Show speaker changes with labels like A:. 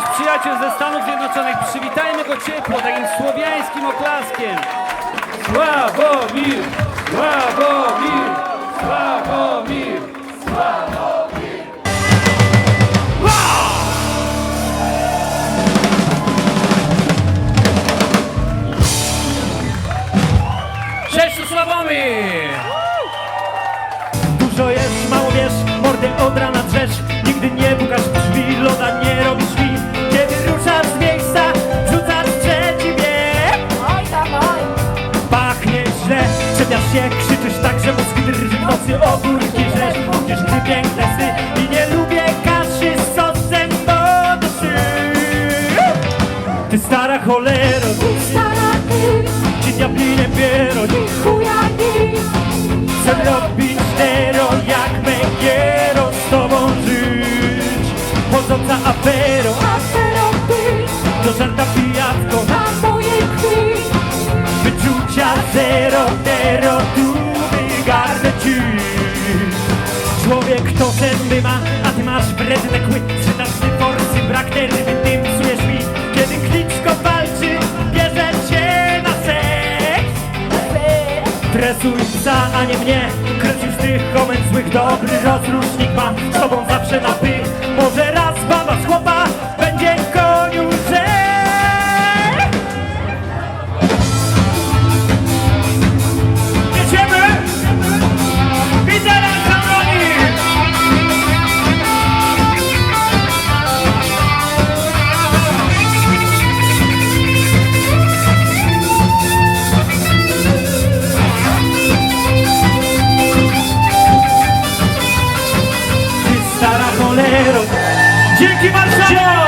A: gościem ze Stanów Zjednoczonych. Przywitajmy go ciepło, takim słowiańskim oklaskiem. Sławomir! Sławomir! Sławomir! Cześć, tu Sławomir!
B: Dużo jest, mało wiesz, mordę od rana ogórki żresz Mówisz, gdy piękne sny. I nie lubię kaszy z sosem do duszy. Ty stara cholero,
C: Stara ty,
B: ci diabli nie biorą
C: chuja ty.
B: Chcę robić tero jak Megiero z tobą żyć. Chodząca aferą,
C: Aferą ty,
B: do żarta pijatką
C: na mojej krwi.
B: Wyczucia zero, zęby ma, a ty masz wredne kły Sprzedażny forsy, brak nerwy, tym psujesz mi. Kiedy Kliczko walczy, bierze cię na seks. Tresuj psa, a nie mnie. Kręcisz tych komend złych, dobry rozrusznik ma. Z tobą zawsze na pych Dzięki Warszawa!